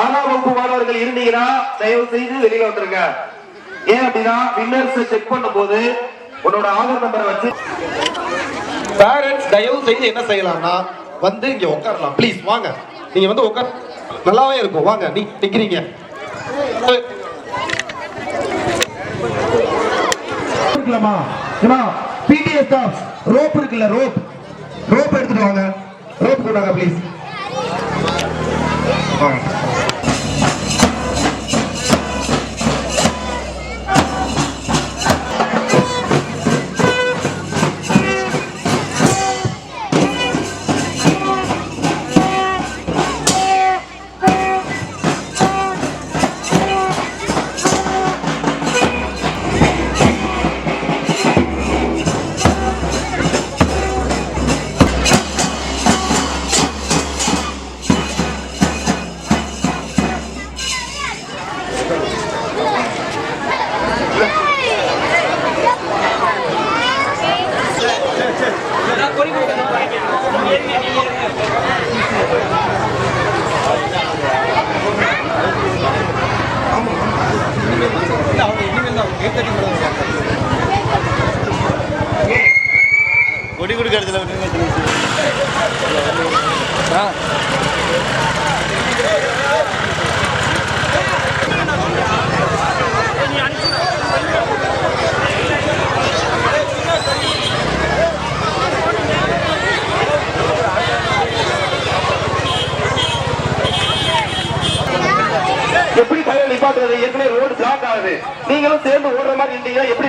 ஆறாம் வகுப்பு மாணவர்கள் இருந்தீங்கன்னா தயவு செய்து வெளியில வந்துருங்க. ஏன் அப்படின்னா வின்னர்ஸ் செக் பண்ணும்போது உன்னோட ஆதார் நம்பரை வச்சு பேரண்ட்ஸ் தயவு செய்து என்ன செய்யலாம்னா வந்து இங்க உட்காரலாம் ப்ளீஸ் வாங்க. நீங்க வந்து உட்கார் நல்லாவே இருக்கும். வாங்க நீ நிக்கிறீங்க. இருக்கலாமா ஏமா பிடிஎஸ் ஸ்டாஃப் ரோப் இருக்குல்ல ரோப் ரோப் எடுத்துட்டு வாங்க. ரோப் கொண்டாங்க ப்ளீஸ் வாங்க கொடி கொடுக்கறதுல எப்படி கையில நிப்பாட்டுறது? ஏற்கனவே ரோடு பிளாக் ஆகுது. நீங்களும் சேர்ந்து ஓடுற மாதிரி இருந்தீங்கன்னா எப்படி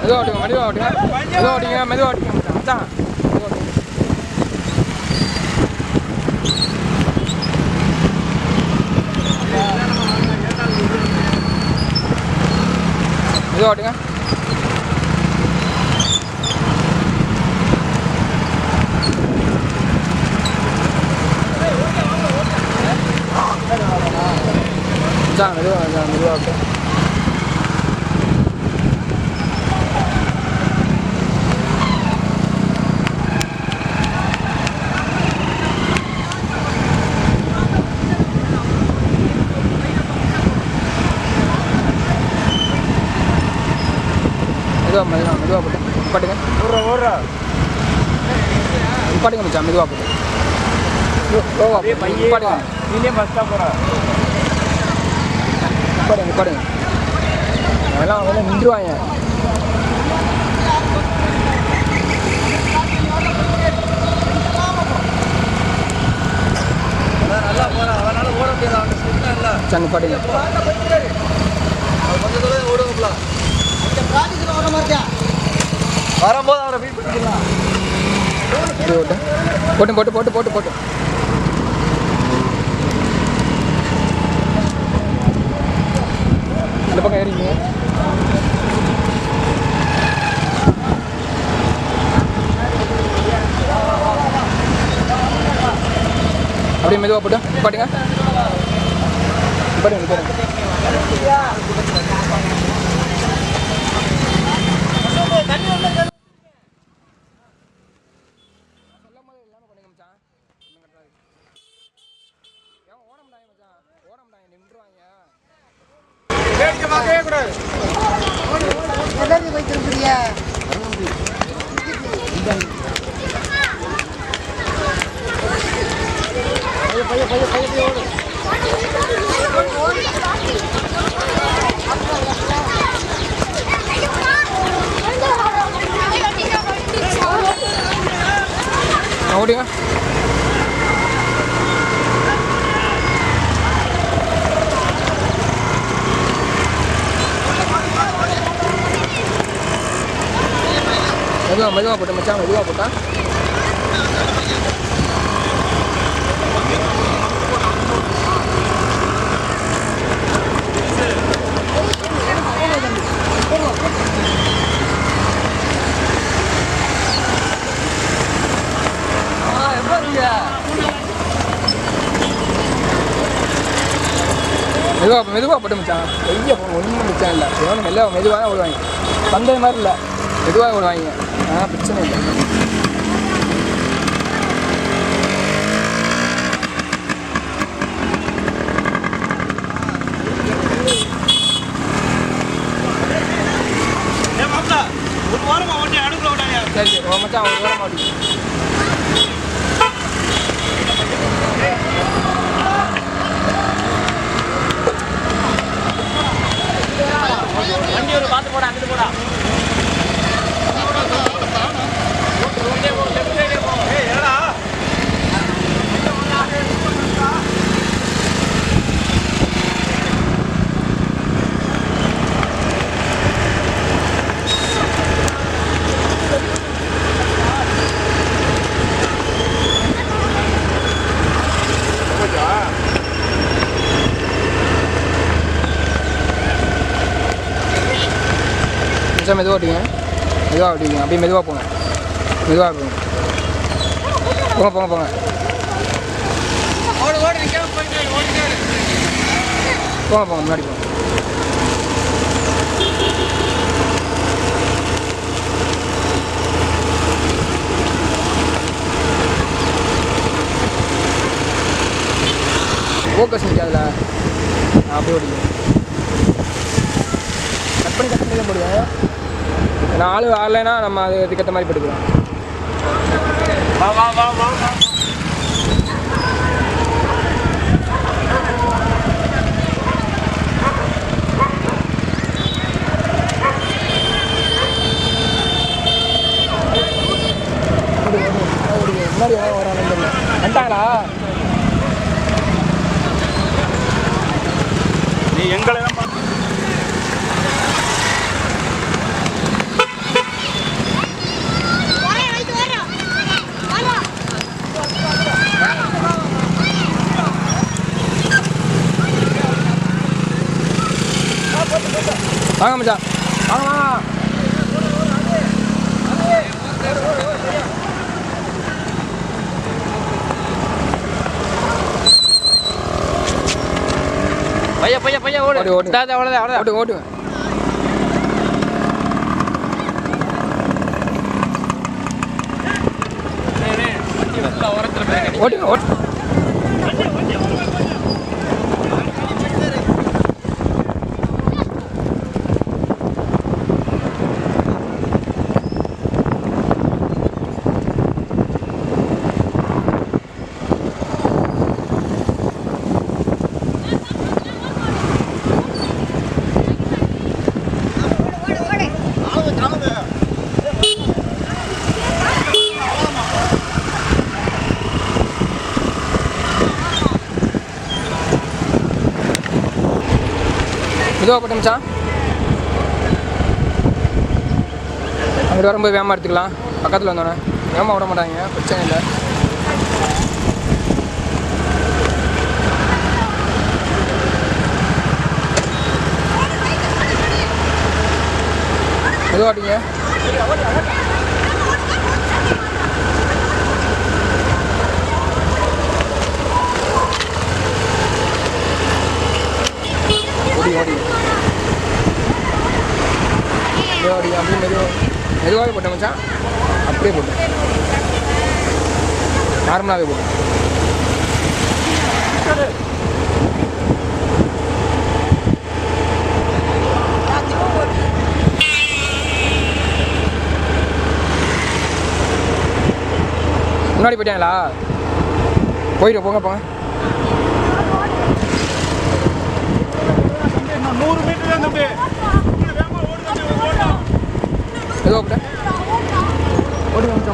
மெதுவா ஓட்டுங்க மெதுவா ஓட்டிங்க. மெதுவா ஓட்டிங்க ஓட்டுங்க. மச்சான் rồi đúng không Jangan dulu, jangan dulu. மெதுவா போட்டு. நிப்பாட்டுங்க. ஓடுறா ஓடுறா. நிப்பாட்டுங்க மச்சான் மெதுவா போட்டு. நிப்பாட்டுங்க. நீனே தான் போகிறா நிப்பாடுங்க நிப்பாடுங்க அதெல்லாம் அவங்க நின்றுவாங்க. நிப்பாட்டுங்க. வரும்போது அவரை மீட் பண்ணிக்கலாம் போட்டு போட்டு போட்டு போட்டு போட்டு. இந்த பக்கம் ஏறிங்க. அப்படியே மெதுவாக போட்டு நிப்பாட்டுங்க நிப்பாட்டுங்க நிப்பாட்டுங்க சொல்லும் போது எல்லாமே பண்ணுங்க மச்சான் ஒண்ணும் கட்டாது. ஏன் ஓடம்டாங்க மச்சான் ஓடம்டாங்க நின்றுவாங்க ஓடிங்க மெதுவாக போட்டு மச்சான் மெதுவா போட்டா மெதுவாக மெதுவாக போட்டு மச்சான் பெரிய ஒன்றும் மிச்சம் இல்லை எவனும் மெல்ல மெதுவாக தான் விடுவாங்க பந்தய மாதிரி இல்லை மெதுவாக விடுவாங்க ஆ பிரச்சனை இல்லை. சரி மச்சான் ஒரு வாரம் மாட்டேங்குது. மச்சான் மெதுவாக ஓட்டிங்க மெதுவாக ஓட்டிங்க அப்படியே மெதுவாக போங்க. மெதுவாக போங்க. போங்க போங்க போங்க. போங்க போங்க முன்னாடி போங்க. ஃபோக்கஸ் நிற்காதுல அப்படியே ஓடிங்க கட் பண்ணி கட் பண்ணி தான் ஆள் ஆடலைன்னா நம்ம அது அதுக்கேற்ற மாதிரி போட்டுக்கலாம் வா வா வா வா வா. முன்னாடி எதாவது வரானு தெரியல வந்துட்டாங்களா நீ எங்களை தான் பார்த்து மச்சான் வாங்க வாங்க பையா பையா பையா ஓடு. ஓடு, ஓடு. இந்தா, இந்தா, அவ்வளவுதான் அவ்வளவுதான். ஓட்டு ஓட்டு மெதுவாக போட்டு மச்சான். அங்கிட்டு வரும்போது வேமா எடுத்துக்கலாம். பக்கத்தில் வந்தோடனே வேமா விட மாட்டாங்க. பிரச்சனை இல்லை. மெதுவாட்டிங்க ஓடி ஓடி. மெதுவாக அடி அப்படியே மெதுவாக மெதுவாகவே போட்டேன் மச்சான். அப்படியே போட்டேன். நார்மலாகவே போட்டேன். முன்னாடி போயிட்டேங்களா? போயிட்டு போங்க போங்க. நூறு மீட்டர் தான் தம்பி.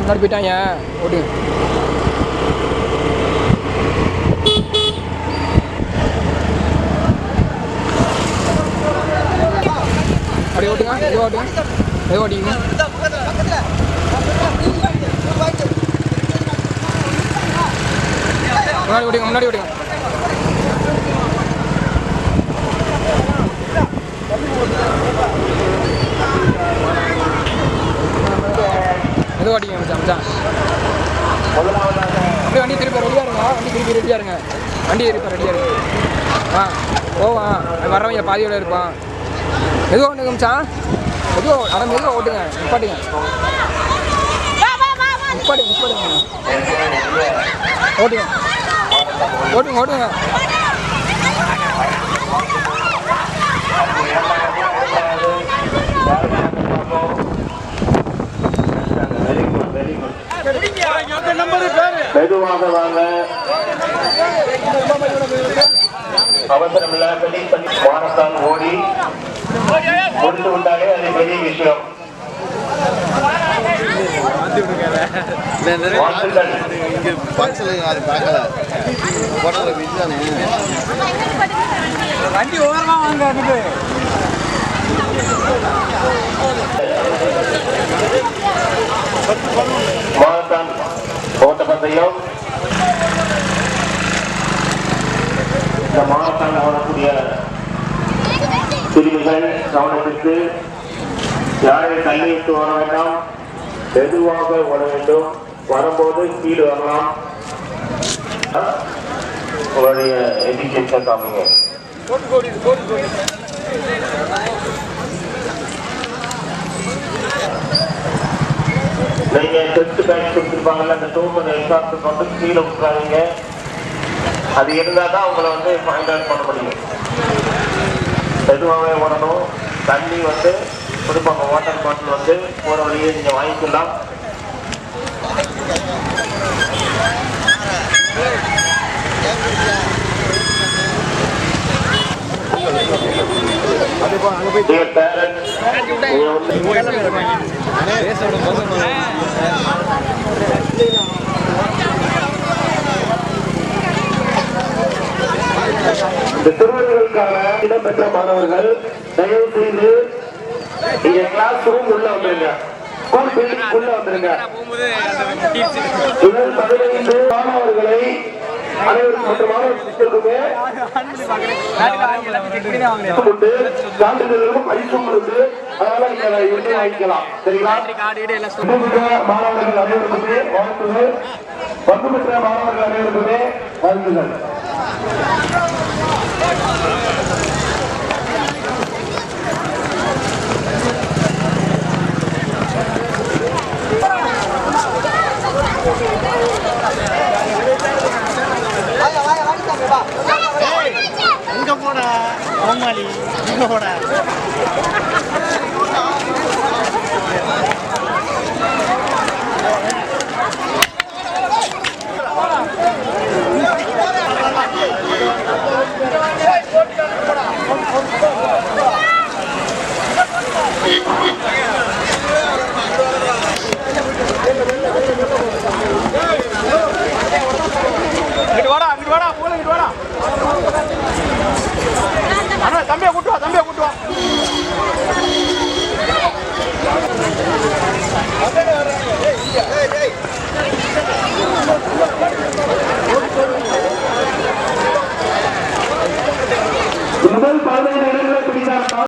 முன்னாடி போயிட்டாங்க. ஓட்டுங்க அப்படியே ஓட்டுங்க ஏதோ ஓட்டுங்க. ஏதோ ஓட்டிங்க. முன்னாடி ஓட்டுங்க முன்னாடி ஓட்டுங்க. எது ஓட்டிங்க மச்சான் மச்சான் அப்படியே வண்டி திருப்பி ரெடியாக இருங்க. வண்டி திருப்பி ரெடியாக இருங்க. வண்டி திருப்பி ரெடியாக இருங்க. ஆ போவான் வர்றவங்க பாதியோட இருப்பான். எதுவும் ஒன்று மச்சான் எதுவும் அட மெதுவாக ஓட்டுங்க. நிப்பாட்டுங்க. நிப்பாட்டுங்க நிப்பாட்டுங்க. ஓட்டுங்க. ஓட்டுங்க ஓட்டுங்க. மெதுவாக வாங்க. அவசரம் இல்ல வெளியே பண்ணி மாரத்தான் ஓடி முடித்து விட்டாலே அது பெரிய விஷயம். மாரத்தான் ஓட்ட இந்த மாரத்தான் வரக்கூடிய சிறுமிகள் கவனத்திற்கு யாரை தள்ளிவிட்டு வர வேண்டாம். மெதுவாக வர வேண்டும். வரும்போது கீழே வரலாம். உங்களுடைய எஜுகேஷன் காமிங்க நீங்க டெஸ்ட் பேக் கொடுத்துருப்பாங்கல்ல அந்த டோக்கன் எக்ஸாம்ஸ் கொண்டு கீழே விட்டுறாதீங்க. அது இருந்தால் தான் உங்களை வந்து ஃபைண்ட் அவுட் பண்ண முடியும். மெதுவாகவே ஓடணும். தண்ணி வந்து கொடுப்பாங்க வாட்டர் பாட்டில் வந்து போகிற வழியே நீங்கள் வாங்கிக்கலாம். நீங்க வந்து இந்த திருவள்ளுவருக்கான இடம்பெற்ற மாணவர்கள் தயவு செய்து இங்க கிளாஸ் ரூம் உள்ள வந்துருங்க. ஸ்கூல் பில்டிங் உள்ள வந்துருங்க. பதினைந்து மாணவர்கள் அனைவருக்குமே வாழ்த்துகள். வந்துவிட்ட மாணவர்கள் அனைவருக்குமே வாழ்த்துகள். পড়া অমালি পড়া